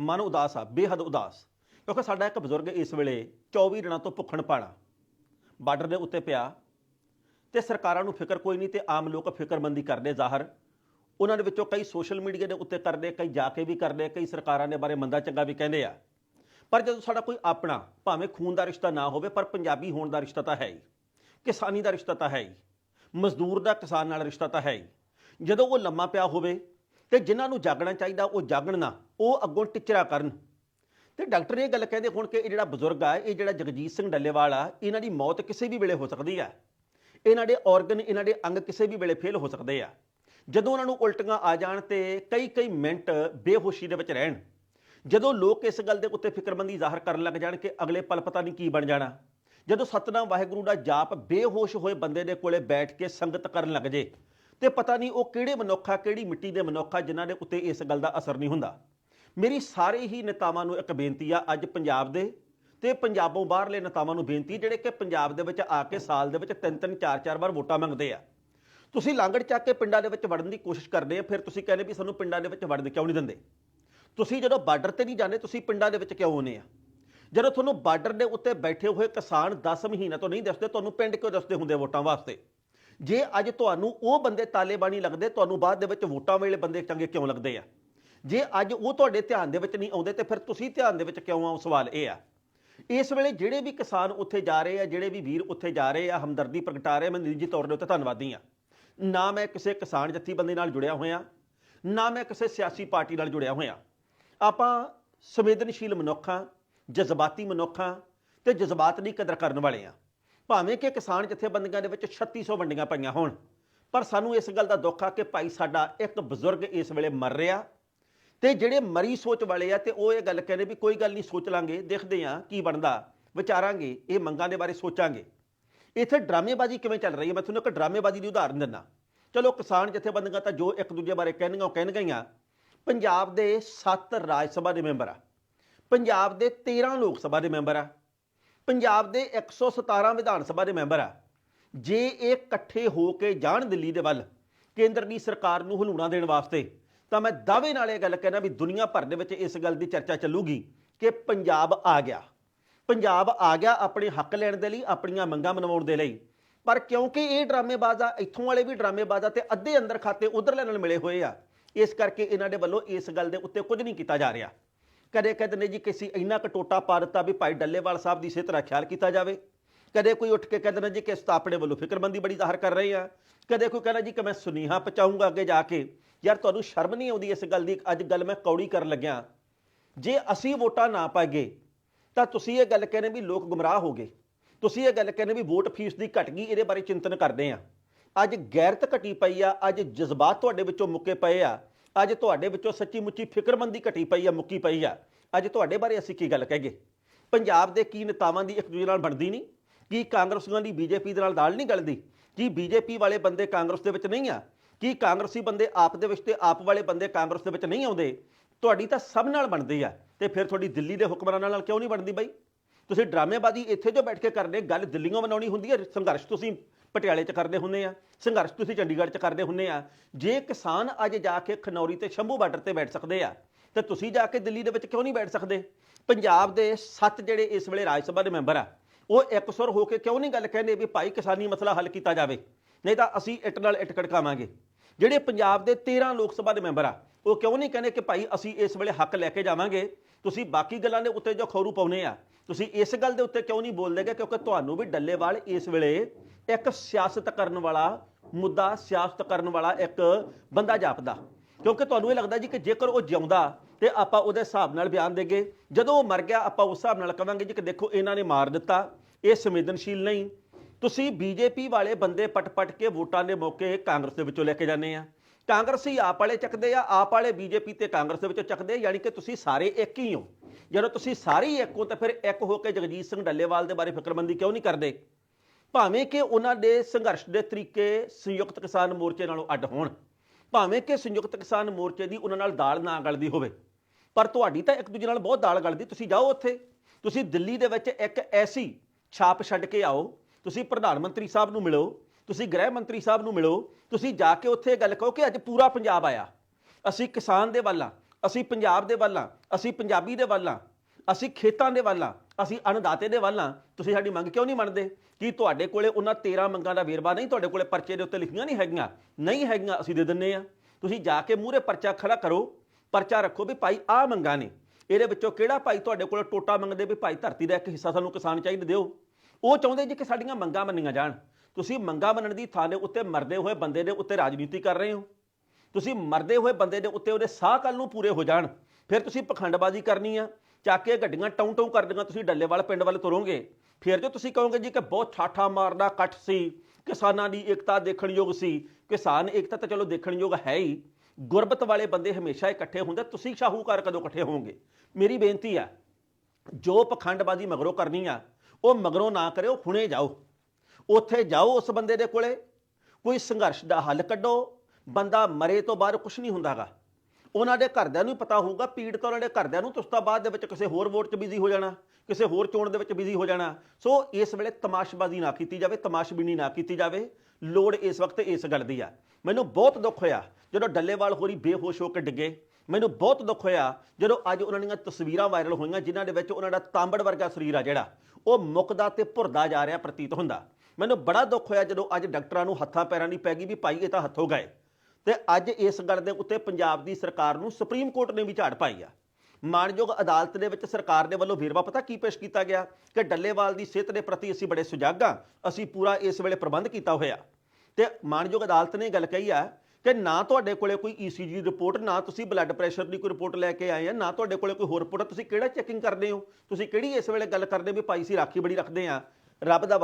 ਮਨ ਉਦਾਸ ਆ, ਬੇਹੱਦ ਉਦਾਸ। ਕਿਉਂਕਿ ਸਾਡਾ ਇੱਕ ਬਜ਼ੁਰਗ ਇਸ ਵੇਲੇ 24 ਦਿਨਾਂ ਤੋਂ ਭੁੱਖਣ ਪਾਣਾ। ਬਾਰਡਰ ਦੇ ਉੱਤੇ ਪਿਆ ਤੇ ਸਰਕਾਰਾਂ ਨੂੰ ਫਿਕਰ ਕੋਈ ਨਹੀਂ ਤੇ ਆਮ ਲੋਕ ਫਿਕਰਮੰਦੀ ਕਰਦੇ ਜ਼ਾਹਰ। ਉਹਨਾਂ ਦੇ ਵਿੱਚੋਂ ਕਈ ਸੋਸ਼ਲ ਮੀਡੀਆ ਦੇ ਉੱਤੇ ਕਰਦੇ, ਕਈ ਜਾ ਕੇ ਵੀ ਕਰਦੇ, ਕਈ ਸਰਕਾਰਾਂ ਦੇ ਬਾਰੇ ਮੰਦਾ ਚੰਗਾ ਵੀ ਕਹਿੰਦੇ ਆ। ਪਰ ਜਦੋਂ ਸਾਡਾ ਕੋਈ ਆਪਣਾ, ਭਾਵੇਂ ਖੂਨ ਦਾ ਰਿਸ਼ਤਾ ਨਾ ਹੋਵੇ, ਪਰ ਪੰਜਾਬੀ ਹੋਣ ਦਾ ਰਿਸ਼ਤਾ ਤਾਂ ਹੈ ਹੀ। ਕਿਸਾਨੀ ਦਾ ਰਿਸ਼ਤਾ ਤਾਂ ਹੈ ਹੀ। ਮਜ਼ਦੂਰ ਦਾ ਕਿਸਾਨ ਨਾਲ ਰਿਸ਼ਤਾ ਤਾਂ ਹੈ ਹੀ। ਜਦੋਂ ਉਹ ਲੰਮਾ ਪਿਆ ਹੋਵੇ ਤੇ ਜਿਨ੍ਹਾਂ ਨੂੰ ਜਾਗਣਾ ਚਾਹੀਦਾ, ਉਹ ਜਾਗਣ ਨਾ, ਉਹ ਅੱਗੋਂ ਟਿਚਰਾ ਕਰਨ। ਤੇ ਡਾਕਟਰ ਇਹ ਗੱਲ ਕਹਿੰਦੇ ਹੁਣ ਕਿ ਇਹ ਜਿਹੜਾ ਬਜ਼ੁਰਗ ਆ, ਇਹ ਜਿਹੜਾ ਜਗਜੀਤ ਸਿੰਘ ਡੱਲੇਵਾਲ ਆ, ਇਹਨਾਂ ਦੀ ਮੌਤ ਕਿਸੇ ਵੀ ਵੇਲੇ ਹੋ ਸਕਦੀ ਆ। ਇਹਨਾਂ ਦੇ ਆਰਗਨ ਇਹਨਾਂ ਦੇ ਅੰਗ ਕਿਸੇ ਵੀ ਵੇਲੇ ਫੇਲ ਹੋ ਸਕਦੇ ਆ। ਜਦੋਂ ਉਹਨਾਂ ਨੂੰ ਉਲਟੀਆਂ ਆ ਜਾਣ ਤੇ ਕਈ ਕਈ ਮਿੰਟ ਬੇਹੋਸ਼ੀ ਦੇ ਵਿੱਚ ਰਹਿਣ। ਜਦੋਂ ਲੋਕ ਇਸ ਗੱਲ ਦੇ ਉੱਤੇ ਫਿਕਰਮੰਦੀ ਜ਼ਾਹਰ ਕਰਨ ਲੱਗ ਜਾਣ ਕਿ ਅਗਲੇ ਪਲ ਪਤਾ ਨਹੀਂ ਕੀ ਬਣ ਜਾਣਾ। ਜਦੋਂ ਸਤਨਾਮ ਵਾਹਿਗੁਰੂ ਦਾ ਜਾਪ ਬੇਹੋਸ਼ ਹੋਏ ਬੰਦੇ ਦੇ ਕੋਲੇ ਬੈਠ ਕੇ ਸੰਗਤ ਕਰਨ ਲੱਗ ਜੇ ਤੇ ਪਤਾ ਨਹੀਂ ਉਹ ਕਿਹੜੇ ਮਨੁੱਖਾ ਕਿਹੜੀ ਮਿੱਟੀ ਦੇ ਮਨੁੱਖਾ ਜਿਨ੍ਹਾਂ ਦੇ ਉੱਤੇ ਇਸ ਗੱਲ ਦਾ ਅਸਰ ਨਹੀਂ ਹੁੰਦਾ। ਮੇਰੀ ਸਾਰੇ ਹੀ ਨੇਤਾਵਾਂ ਨੂੰ ਇੱਕ ਬੇਨਤੀ ਆ, ਅੱਜ ਪੰਜਾਬ ਦੇ ਤੇ ਪੰਜਾਬੋਂ ਬਾਹਰਲੇ ਨੇਤਾਵਾਂ ਨੂੰ ਬੇਨਤੀ, ਜਿਹੜੇ ਕਿ ਪੰਜਾਬ ਦੇ ਵਿੱਚ ਆ ਕੇ ਸਾਲ ਦੇ ਵਿੱਚ ਤਿੰਨ ਤਿੰਨ ਚਾਰ ਚਾਰ ਵਾਰ ਵੋਟਾਂ ਮੰਗਦੇ ਆ। ਤੁਸੀਂ ਲਾਂਗੜ ਚੱਕ ਕੇ ਪਿੰਡਾਂ ਦੇ ਵਿੱਚ ਵੜਨ ਦੀ ਕੋਸ਼ਿਸ਼ ਕਰਦੇ ਆ, ਫਿਰ ਤੁਸੀਂ ਕਹਿੰਦੇ ਵੀ ਸਾਨੂੰ ਪਿੰਡਾਂ ਦੇ ਵਿੱਚ ਵੜਨ ਕਿਉਂ ਨਹੀਂ ਦਿੰਦੇ? ਤੁਸੀਂ ਜਦੋਂ ਬਾਰਡਰ ਤੇ ਨਹੀਂ ਜਾਂਦੇ, ਤੁਸੀਂ ਪਿੰਡਾਂ ਦੇ ਵਿੱਚ ਕਿਉਂ ਆਉਂਦੇ ਆ? ਜਦੋਂ ਤੁਹਾਨੂੰ ਬਾਰਡਰ ਦੇ ਉੱਤੇ ਬੈਠੇ ਹੋਏ ਕਿਸਾਨ 10 ਮਹੀਨੇ ਤੋਂ ਨਹੀਂ ਦੱਸਦੇ, ਤੁਹਾਨੂੰ ਪਿੰਡ ਕਿਉਂ ਦੱਸਦੇ ਹੁੰਦੇ ਵੋਟਾਂ ਵਾਸਤੇ? ਜੇ ਅੱਜ ਤੁਹਾਨੂੰ ਉਹ ਬੰਦੇ ਤਾਲੇਬਾਨੀ ਲੱਗਦੇ, ਤੁਹਾਨੂੰ ਬਾਅਦ ਦੇ ਵਿੱਚ ਵੋਟਾਂ ਵੇਲੇ ਬੰਦੇ ਚੰਗੇ ਕਿਉਂ ਲੱਗਦੇ ਆ? ਜੇ ਅੱਜ ਉਹ ਤੁਹਾਡੇ ਧਿਆਨ ਦੇ ਵਿੱਚ ਨਹੀਂ ਆਉਂਦੇ, ਤੇ ਫਿਰ ਤੁਸੀਂ ਧਿਆਨ ਦੇ ਵਿੱਚ ਕਿਉਂ ਆਓ ਸਵਾਲ ਇਹ ਆ। ਇਸ ਵੇਲੇ ਜਿਹੜੇ ਵੀ ਕਿਸਾਨ ਉੱਥੇ ਜਾ ਰਹੇ ਆ, ਜਿਹੜੇ ਵੀ ਵੀਰ ਉੱਥੇ ਜਾ ਰਹੇ ਆ, ਹਮਦਰਦੀ ਪ੍ਰਗਟਾ ਰਹੇ ਮੈਂ ਨਿੱਜੀ ਤੌਰ ਦੇ ਉੱਤੇ ਧੰਨਵਾਦੀ ਆ। ਨਾ ਮੈਂ ਕਿਸੇ ਕਿਸਾਨ ਜਥੇਬੰਦੀ ਨਾਲ ਜੁੜਿਆ ਹੋਇਆ, ਨਾ ਮੈਂ ਕਿਸੇ ਸਿਆਸੀ ਪਾਰਟੀ ਨਾਲ ਜੁੜਿਆ ਹੋਇਆ। ਆਪਾਂ ਸੰਵੇਦਨਸ਼ੀਲ ਮਨੁੱਖਾਂ ਜਜ਼ਬਾਤੀ ਮਨੁੱਖਾਂ ਤੇ ਜਜ਼ਬਾਤ ਦੀ ਕਦਰ ਕਰਨ ਵਾਲੇ ਆ। ਭਾਵੇਂ ਕਿ ਕਿਸਾਨ ਜਥੇਬੰਦੀਆਂ ਦੇ ਵਿੱਚ 3600 ਵੰਡੀਆਂ ਪਈਆਂ ਹੋਣ, ਪਰ ਸਾਨੂੰ ਇਸ ਗੱਲ ਦਾ ਦੁੱਖ ਆ ਕਿ ਭਾਈ ਸਾਡਾ ਇੱਕ ਬਜ਼ੁਰਗ ਇਸ ਵੇਲੇ ਮਰ ਰਿਹਾ ਤੇ ਜਿਹੜੇ ਮਰੀ ਸੋਚ ਵਾਲੇ ਆ ਤੇ ਉਹ ਇਹ ਗੱਲ ਕਹਿੰਦੇ ਵੀ ਕੋਈ ਗੱਲ ਨਹੀਂ, ਸੋਚ ਲਾਂਗੇ, ਦੇਖਦੇ ਆ ਕੀ ਬਣਦਾ, ਵਿਚਾਰਾਂਗੇ, ਇਹ ਮੰਗਾਂ ਦੇ ਬਾਰੇ ਸੋਚਾਂਗੇ। ਇੱਥੇ ਡਰਾਮੇਬਾਜ਼ੀ ਕਿਵੇਂ ਚੱਲ ਰਹੀ ਹੈ? ਮੈਂ ਤੁਹਾਨੂੰ ਇੱਕ ਡਰਾਮੇਬਾਜ਼ੀ ਦੀ ਉਦਾਹਰਨ ਦਿੰਦਾ। ਚਲੋ ਕਿਸਾਨ ਜਥੇਬੰਦੀਆਂ ਤਾਂ ਜੋ ਇੱਕ ਦੂਜੇ ਬਾਰੇ ਕਹਿਣਗੀਆਂ ਉਹ ਕਹਿਣ ਗਈਆਂ ਪੰਜਾਬ ਦੇ 7 ਰਾਜ ਸਭਾ ਦੇ ਮੈਂਬਰ ਆ, ਪੰਜਾਬ ਦੇ 13 ਲੋਕ ਸਭਾ ਦੇ ਮੈਂਬਰ ਆ ਪੰਜਾਬ ਦੇ 117 ਵਿਧਾਨ ਸਭਾ ਦੇ ਮੈਂਬਰ ਆ। ਜੇ ਇਹ ਇਕੱਠੇ ਹੋ ਕੇ ਜਾਣ ਦਿੱਲੀ ਦੇ ਵੱਲ, ਕੇਂਦਰ ਦੀ ਸਰਕਾਰ ਨੂੰ ਹਲੂਣਾ ਦੇਣ ਵਾਸਤੇ, ਤਾਂ ਮੈਂ ਦਾਅਵੇ ਨਾਲ ਇਹ ਗੱਲ ਕਹਿਣਾ ਵੀ ਦੁਨੀਆ ਭਰ ਦੇ ਵਿੱਚ ਇਸ ਗੱਲ ਦੀ ਚਰਚਾ ਚੱਲੂਗੀ ਕਿ ਪੰਜਾਬ ਆ ਗਿਆ। ਪੰਜਾਬ ਆ ਗਿਆ ਆਪਣੇ ਹੱਕ ਲੈਣ ਦੇ ਲਈ, ਆਪਣੀਆਂ ਮੰਗਾਂ ਮਨਵਾਉਣ ਦੇ ਲਈ। ਪਰ ਕਿਉਂਕਿ ਇਹ ਡਰਾਮੇਬਾਜ਼ ਆ, ਇੱਥੋਂ ਵਾਲੇ ਵੀ ਡਰਾਮੇਬਾਜ਼ ਆ ਤੇ ਅੱਧੇ ਅੰਦਰ ਖਾਤੇ ਉਧਰਲੇ ਨਾਲ ਮਿਲੇ ਹੋਏ ਆ, ਇਸ ਕਰਕੇ ਇਹਨਾਂ ਦੇ ਵੱਲੋਂ ਇਸ ਗੱਲ ਦੇ ਉੱਤੇ ਕੁਝ ਨਹੀਂ ਕੀਤਾ ਜਾ ਰਿਹਾ। ਕਦੇ ਕਹਿੰਦੇ ਨੇ ਜੀ ਕਿਸੇ ਇੰਨਾ ਕੁ ਟੋਟਾ ਪਾ ਦਿੱਤਾ ਵੀ ਭਾਈ ਡੱਲੇਵਾਲ ਸਾਹਿਬ ਦੀ ਸਿਹਤ ਦਾ ਖਿਆਲ ਕੀਤਾ ਜਾਵੇ। ਕਦੇ ਕੋਈ ਉੱਠ ਕੇ ਕਹਿੰਦੇ ਨੇ ਜੀ ਕਿ ਅਸੀਂ ਤਾਂ ਆਪਣੇ ਵੱਲੋਂ ਫਿਕਰਮੰਦੀ ਬੜੀ ਜ਼ਾਹਰ ਕਰ ਰਹੇ ਆ। ਕਦੇ ਕੋਈ ਕਹਿੰਦਾ ਜੀ ਕਿ ਮੈਂ ਸੁਨੀਹਾ ਪਹੁੰਚਾਊਂਗਾ ਅੱਗੇ ਜਾ ਕੇ। ਯਾਰ ਤੁਹਾਨੂੰ ਸ਼ਰਮ ਨਹੀਂ ਆਉਂਦੀ ਇਸ ਗੱਲ ਦੀ? ਅੱਜ ਗੱਲ ਮੈਂ ਕੌੜੀ ਕਰਨ ਲੱਗਿਆ। ਜੇ ਅਸੀਂ ਵੋਟਾਂ ਨਾ ਪਾਈਏ, ਤਾਂ ਤੁਸੀਂ ਇਹ ਗੱਲ ਕਹਿੰਦੇ ਵੀ ਲੋਕ ਗੁੰਮਰਾਹ ਹੋ ਗਏ। ਤੁਸੀਂ ਇਹ ਗੱਲ ਕਹਿੰਦੇ ਵੀ ਵੋਟ ਫੀਸ ਦੀ ਘਟ ਗਈ, ਇਹਦੇ ਬਾਰੇ ਚਿੰਤਨ ਕਰਦੇ ਆ। ਅੱਜ ਗੈਰਤ ਘਟੀ ਪਈ ਆ, ਅੱਜ ਜਜ਼ਬਾਤ ਤੁਹਾਡੇ ਵਿੱਚੋਂ ਮੁੱਕੇ ਪਏ ਆ। ਅੱਜ ਤੁਹਾਡੇ ਵਿੱਚੋਂ ਸੱਚੀ ਮੁੱਚੀ ਫਿਕਰਮੰਦੀ ਘਟੀ ਪਈ ਆ, ਮੁੱਕੀ ਪਈ ਆ। ਅੱਜ ਤੁਹਾਡੇ ਬਾਰੇ ਅਸੀਂ ਕੀ ਗੱਲ ਕਹਾਂਗੇ ਪੰਜਾਬ ਦੇ ਕੀ ਨੇਤਾਵਾਂ ਦੀ ਇੱਕ ਦੂਜੇ ਨਾਲ ਬਣਦੀ ਨਹੀਂ? ਕੀ ਕਾਂਗਰਸੀਆਂ ਦੀ ਬੀਜੇਪੀ ਦੇ ਨਾਲ ਦਾਲ ਨਹੀਂ ਗਲਦੀ? ਕੀ ਬੀਜੇਪੀ ਵਾਲੇ ਬੰਦੇ ਕਾਂਗਰਸ ਦੇ ਵਿੱਚ ਨਹੀਂ ਆ? ਕੀ ਕਾਂਗਰਸੀ ਬੰਦੇ ਆਪ ਦੇ ਵਿੱਚ ਤੇ ਆਪ ਵਾਲੇ ਬੰਦੇ ਕਾਂਗਰਸ ਦੇ ਵਿੱਚ ਨਹੀਂ ਆਉਂਦੇ? ਤੁਹਾਡੀ ਤਾਂ ਸਭ ਨਾਲ ਬਣਦੀ ਆ ਤੇ ਫਿਰ ਤੁਹਾਡੀ ਦਿੱਲੀ ਦੇ ਹੁਕਮਰਾਨਾਂ ਨਾਲ ਕਿਉਂ ਨਹੀਂ ਬਣਦੀ ਬਾਈ? ਤੁਸੀਂ ਡਰਾਮੇਬਾਜ਼ੀ ਇੱਥੇ ਜੋ ਬੈਠ ਕੇ ਕਰਦੇ ਗੱਲ ਦਿੱਲੀੋਂ ਬਣਾਉਣੀ ਹੁੰਦੀ ਹੈ ਸੰਘਰਸ਼ ਤੁਸੀਂ ਪਟਿਆਲੇ 'ਚ ਕਰਦੇ ਹੁੰਦੇ ਆ, ਸੰਘਰਸ਼ ਤੁਸੀਂ ਚੰਡੀਗੜ੍ਹ 'ਚ ਕਰਦੇ ਹੁੰਦੇ ਆ। ਜੇ ਕਿਸਾਨ ਅੱਜ ਜਾ ਕੇ ਖਨੌਰੀ ਤੇ ਸ਼ੰਭੂ ਬਾਰਡਰ ਤੇ ਬੈਠ ਸਕਦੇ ਆ, ਤਾਂ ਤੁਸੀਂ ਜਾ ਕੇ ਦਿੱਲੀ ਦੇ ਵਿੱਚ ਕਿਉਂ ਨਹੀਂ ਬੈਠ ਸਕਦੇ? ਪੰਜਾਬ ਦੇ ਸੱਤ ਜਿਹੜੇ ਇਸ ਵੇਲੇ ਰਾਜ ਸਭਾ ਦੇ ਮੈਂਬਰ ਆ, ਉਹ ਇੱਕ ਸੁਰ ਹੋ ਕੇ ਕਿਉਂ ਨਹੀਂ ਗੱਲ ਕਹਿੰਦੇ ਵੀ ਭਾਈ ਕਿਸਾਨੀ ਮਸਲਾ ਹੱਲ ਕੀਤਾ ਜਾਵੇ? ਨਹੀਂ ਤਾਂ ਅਸੀਂ ਇੱਟ ਨਾਲ ਇੱਟ ਖੜਕਾਵਾਂਗੇ। ਜਿਹੜੇ ਪੰਜਾਬ ਦੇ 13 ਲੋਕ ਸਭਾ ਦੇ ਮੈਂਬਰ ਆ, ਉਹ ਕਿਉਂ ਨਹੀਂ ਕਹਿੰਦੇ ਕਿ ਭਾਈ ਅਸੀਂ ਇਸ ਵੇਲੇ ਹੱਕ ਲੈ ਕੇ ਜਾਵਾਂਗੇ? ਤੁਸੀਂ ਬਾਕੀ ਗੱਲਾਂ ਦੇ ਉੱਤੇ ਜੋ ਖੌਰੂ ਪਾਉਨੇ ਆ ਤੁਸੀਂ ਇਸ ਗੱਲ ਦੇ ਉੱਤੇ ਕਿਉਂ ਨਹੀਂ ਬੋਲਦੇਗੇ ਕਿਉਂਕਿ ਤੁਹਾਨੂੰ ਵੀ ਡੱਲੇਵਾਲ ਇਸ ਵੇਲੇ ਇੱਕ ਸਿਆਸਤ ਕਰਨ ਵਾਲਾ ਮੁੱਦਾ ਸਿਆਸਤ ਕਰਨ ਵਾਲਾ ਇੱਕ ਬੰਦਾ ਜਾਪਦਾ। ਕਿਉਂਕਿ ਤੁਹਾਨੂੰ ਇਹ ਲੱਗਦਾ ਜੀ ਕਿ ਜੇਕਰ ਉਹ ਜਿਉਂਦਾ ਤੇ ਆਪਾਂ ਉਹਦੇ ਹਿਸਾਬ ਨਾਲ ਬਿਆਨ ਦੇਗੇ। ਜਦੋਂ ਉਹ ਮਰ ਗਿਆ ਆਪਾਂ ਉਸ ਹਿਸਾਬ ਨਾਲ ਕਵਾਂਗੇ ਜੀ ਕਿ ਦੇਖੋ ਇਹਨਾਂ ਨੇ ਮਾਰ ਦਿੱਤਾ ਇਹ ਸੰਵੇਦਨਸ਼ੀਲ ਨਹੀਂ। ਤੁਸੀਂ ਬੀਜੇਪੀ ਵਾਲੇ ਬੰਦੇ ਪਟ-ਪਟ ਕੇ ਵੋਟਾਂ ਦੇ ਮੌਕੇ ਕਾਂਗਰਸ ਦੇ ਵਿੱਚੋਂ ਲੈ ਕੇ ਜਾਂਦੇ ਆ। ਕਾਂਗਰਸੀ ਆਪ ਵਾਲੇ ਚੱਕਦੇ ਆ ਆਪ ਵਾਲੇ ਬੀਜੇਪੀ ਤੇ ਕਾਂਗਰਸ ਦੇ ਵਿੱਚੋਂ ਚੱਕਦੇ ਆ, ਯਾਨੀ ਕਿ ਤੁਸੀਂ ਸਾਰੇ ਇੱਕ ਹੀ ਹੋ। ਜਦੋਂ ਤੁਸੀਂ ਸਾਰੇ ਹੀ ਇੱਕ ਹੋ ਤਾਂ ਫਿਰ ਇੱਕ ਹੋ ਕੇ ਜਗਜੀਤ ਸਿੰਘ ਡੱਲੇਵਾਲ ਦੇ ਬਾਰੇ ਫਿਕਰਮੰਦੀ ਕਿਉਂ ਨਹੀਂ ਕਰਦੇ? ਭਾਵੇਂ ਕਿ ਉਹਨਾਂ ਦੇ ਸੰਘਰਸ਼ ਦੇ ਤਰੀਕੇ ਸੰਯੁਕਤ ਕਿਸਾਨ ਮੋਰਚੇ ਨਾਲੋਂ ਅੱਡ ਹੋਣ, ਭਾਵੇਂ ਕਿ ਸੰਯੁਕਤ ਕਿਸਾਨ ਮੋਰਚੇ ਦੀ ਉਹਨਾਂ ਨਾਲ ਦਾਲ ਨਾ ਗਲਦੀ ਹੋਵੇ, ਪਰ ਤੁਹਾਡੀ ਤਾਂ ਇੱਕ ਦੂਜੇ ਨਾਲ ਬਹੁਤ ਦਾਲ ਗਲਦੀ, ਤੁਸੀਂ ਜਾਓ ਉੱਥੇ। ਤੁਸੀਂ ਦਿੱਲੀ ਦੇ ਵਿੱਚ ਇੱਕ ਐਸੀ ਛਾਪ ਛੱਡ ਕੇ ਆਓ, ਤੁਸੀਂ ਪ੍ਰਧਾਨ ਮੰਤਰੀ ਸਾਹਿਬ ਨੂੰ ਮਿਲੋ, ਤੁਸੀਂ ਗ੍ਰਹਿ ਮੰਤਰੀ ਸਾਹਿਬ ਨੂੰ ਮਿਲੋ, ਤੁਸੀਂ ਜਾ ਕੇ ਉੱਥੇ ਇਹ ਗੱਲ ਕਹੋ ਕਿ ਅੱਜ ਪੂਰਾ ਪੰਜਾਬ ਆਇਆ। ਅਸੀਂ ਕਿਸਾਨ ਦੇ ਵੱਲ ਆ ਅਸੀਂ ਪੰਜਾਬ ਦੇ ਵੱਲ ਹਾਂ, ਅਸੀਂ ਪੰਜਾਬੀ ਦੇ ਵੱਲ ਹਾਂ, ਅਸੀਂ ਖੇਤਾਂ ਦੇ ਵੱਲ ਹਾਂ, ਅਸੀਂ ਅਨਦਾਤੇ ਦੇ ਵੱਲ ਹਾਂ। ਤੁਸੀਂ ਸਾਡੀ ਮੰਗ ਕਿਉਂ ਨਹੀਂ ਮੰਨਦੇ? ਕੀ ਤੁਹਾਡੇ ਕੋਲੇ ਉਹਨਾਂ 13 ਮੰਗਾਂ ਦਾ ਵੇਰਵਾ ਨਹੀਂ? ਤੁਹਾਡੇ ਕੋਲੇ ਪਰਚੇ ਦੇ ਉੱਤੇ ਲਿਖੀਆਂ ਨਹੀਂ ਹੈਗੀਆਂ। ਨਹੀਂ ਹੈਗੀਆਂ, ਅਸੀਂ ਦੇ ਦਿੰਨੇ ਆ ਤੁਸੀਂ ਜਾ ਕੇ ਮੂਹਰੇ ਪਰਚਾ ਖੜਾ ਕਰੋ। ਪਰਚਾ ਰੱਖੋ ਵੀ ਭਾਈ ਆਹ ਮੰਗਾਂ ਨੇ। ਇਹਦੇ ਵਿੱਚੋਂ ਕਿਹੜਾ ਭਾਈ ਤੁਹਾਡੇ ਕੋਲ ਟੋਟਾ ਮੰਗਦੇ ਵੀ ਭਾਈ ਧਰਤੀ ਦਾ ਇੱਕ ਹਿੱਸਾ ਸਾਨੂੰ ਕਿਸਾਨ ਚਾਹੀਦਾ ਦਿਓ? ਉਹ ਚਾਹੁੰਦੇ ਜੀ ਕਿ ਸਾਡੀਆਂ ਮੰਗਾਂ ਮੰਨੀਆਂ ਜਾਣ। ਤੁਸੀਂ ਮੰਗਾਂ ਮੰਨਣ ਦੀ ਥਾਂ ਦੇ ਉੱਤੇ ਮਰਦੇ ਹੋਏ ਬੰਦੇ ਦੇ ਉੱਤੇ ਰਾਜਨੀਤੀ ਕਰ ਰਹੇ ਹੋ। ਤੁਸੀਂ ਮਰਦੇ ਹੋਏ ਬੰਦੇ ਦੇ ਉੱਤੇ ਉਹਦੇ ਸਾਹ ਕੱਲ ਨੂੰ ਪੂਰੇ ਹੋ ਜਾਣ, ਫਿਰ ਤੁਸੀਂ ਪਖੰਡਬਾਜ਼ੀ ਕਰਨੀ ਆ, ਚੱਕ ਕੇ ਗੱਡੀਆਂ ਟੌਂ ਟੌਂ ਕਰਦੀਆਂ ਤੁਸੀਂ ਡੱਲੇਵਾਲ ਪਿੰਡ ਵੱਲ ਤੁਰੋਗੇ। ਫਿਰ ਜੋ ਤੁਸੀਂ ਕਹੋਗੇ ਜੀ ਕਿ ਬਹੁਤ ਠਾਠਾ ਮਾਰਦਾ ਕੱਟ ਸੀ, ਕਿਸਾਨਾਂ ਦੀ ਏਕਤਾ ਦੇਖਣਯੋਗ ਸੀ, ਕਿਸਾਨ ਏਕਤਾ ਤਾਂ ਚਲੋ ਦੇਖਣਯੋਗ ਹੈ ਹੀ, ਗੁਰਬਤ ਵਾਲੇ ਬੰਦੇ ਹਮੇਸ਼ਾ ਇਕੱਠੇ ਹੁੰਦੇ, ਤੁਸੀਂ ਸ਼ਾਹੂਕਾਰ ਕਦੋਂ ਇਕੱਠੇ ਹੋਵੋਗੇ? ਮੇਰੀ ਬੇਨਤੀ ਆ, ਜੋ ਪਖੰਡਬਾਜ਼ੀ ਮਗਰੋਂ ਕਰਨੀ ਆ, ਉਹ ਮਗਰੋਂ ਨਾ ਕਰਿਓ, ਹੁਣੇ ਜਾਓ। ਉੱਥੇ ਜਾਓ ਉਸ ਬੰਦੇ ਦੇ ਕੋਲੇ, ਕੋਈ ਸੰਘਰਸ਼ ਦਾ ਹੱਲ ਕੱਢੋ ਬੰਦਾ ਮਰੇ ਤੋਂ ਬਾਅਦ ਕੁਝ ਨਹੀਂ ਹੁੰਦਾਗਾ। ਉਹਨਾਂ ਦੇ ਘਰਦਿਆਂ ਨੂੰ ਵੀ ਪਤਾ ਹੋਊਗਾ, ਪੀੜਤ ਉਹਨਾਂ ਦੇ ਘਰਦਿਆਂ ਨੂੰ ਤੁਸਤਾ ਬਾਅਦ ਦੇ ਵਿੱਚ ਕਿਸੇ ਹੋਰ ਵੋਟ 'ਚ ਬਿਜ਼ੀ ਹੋ ਜਾਣਾ, ਕਿਸੇ ਹੋਰ ਚੋਣ ਦੇ ਵਿੱਚ ਬਿਜ਼ੀ ਹੋ ਜਾਣਾ। ਸੋ ਇਸ ਵੇਲੇ ਤਮਾਸ਼ਬਾਜ਼ੀ ਨਾ ਕੀਤੀ ਜਾਵੇ ਤਮਾਸ਼ਬੀਨੀ ਨਾ ਕੀਤੀ ਜਾਵੇ। ਲੋੜ ਇਸ ਵਕਤ ਇਸ ਗੱਲ ਦੀ ਆ। ਮੈਨੂੰ ਬਹੁਤ ਦੁੱਖ ਹੋਇਆ ਜਦੋਂ ਡੱਲੇਵਾਲ ਹੋਰੀ ਬੇਹੋਸ਼ ਹੋ ਕੇ ਡਿੱਗੇ। ਮੈਨੂੰ ਬਹੁਤ ਦੁੱਖ ਹੋਇਆ ਜਦੋਂ ਅੱਜ ਉਹਨਾਂ ਦੀਆਂ ਤਸਵੀਰਾਂ ਵਾਇਰਲ ਹੋਈਆਂ, ਜਿਨ੍ਹਾਂ ਦੇ ਵਿੱਚ ਉਹਨਾਂ ਦਾ ਤਾਂਬੜ ਵਰਗਾ ਸਰੀਰ ਆ ਜਿਹੜਾ, ਉਹ ਮੁੱਕਦਾ ਤੇ ਭੁਰਦਾ ਜਾ ਰਿਹਾ ਪ੍ਰਤੀਤ ਹੁੰਦਾ। ਮੈਨੂੰ ਬੜਾ ਦੁੱਖ ਹੋਇਆ ਜਦੋਂ ਅੱਜ ਡਾਕਟਰਾਂ ਨੂੰ ਹੱਥਾਂ ਪੈਰਾਂ ਦੀ ਪੈ ਗਈ ਵੀ ਭਾਈ ਇਹ ਤਾਂ ਹੱਥੋਂ ਗਏ। ਤੇ ਅੱਜ ਇਸ ਗੱਲ ਦੇ ਉੱਤੇ ਪੰਜਾਬ ਦੀ ਸਰਕਾਰ ਨੂੰ ਸੁਪਰੀਮ ਕੋਰਟ ਨੇ ਵੀ ਝਾੜ ਪਾਈ ਆ। ਮਾਨਯੋਗ ਅਦਾਲਤ ਦੇ ਵਿੱਚ ਸਰਕਾਰ ਦੇ ਵੱਲੋਂ ਵੇਰਵਾ ਪਤਾ ਕੀ ਪੇਸ਼ ਕੀਤਾ ਗਿਆ ਕਿ ਡੱਲੇਵਾਲ ਦੀ ਸਿਹਤ ਦੇ ਪ੍ਰਤੀ ਅਸੀਂ ਬੜੇ ਸੁਜਾਗ ਹਾਂ ਅਸੀਂ ਪੂਰਾ ਇਸ ਵੇਲੇ ਪ੍ਰਬੰਧ ਕੀਤਾ ਹੋਇਆ। ਤੇ ਮਾਨਯੋਗ ਅਦਾਲਤ ਨੇ ਗੱਲ ਕਹੀ ਆ ਕਿ ਨਾ ਤੁਹਾਡੇ ਕੋਲੇ ਕੋਈ ਈਸੀਜੀ ਰਿਪੋਰਟ, ਨਾ ਤੁਸੀਂ ਬਲੱਡ ਪ੍ਰੈਸ਼ਰ ਦੀ ਕੋਈ ਰਿਪੋਰਟ ਲੈ ਕੇ ਆਏ ਆ, ਨਾ ਤੁਹਾਡੇ ਕੋਲੇ ਕੋਈ ਹੋਰ ਰਿਪੋਰਟ, ਤੁਸੀਂ ਕਿਹੜਾ ਚੈਕਿੰਗ ਕਰਦੇ ਹੋ? ਤੁਸੀਂ ਕਿਹੜੀ ਇਸ ਵੇਲੇ ਗੱਲ ਕਰਦੇ ਵੀ ਭਾਈ ਸੀ ਰਾਖੀ ਬੜੀ ਰੱਖਦੇ ਆ, ਰੱਬ ਦਾ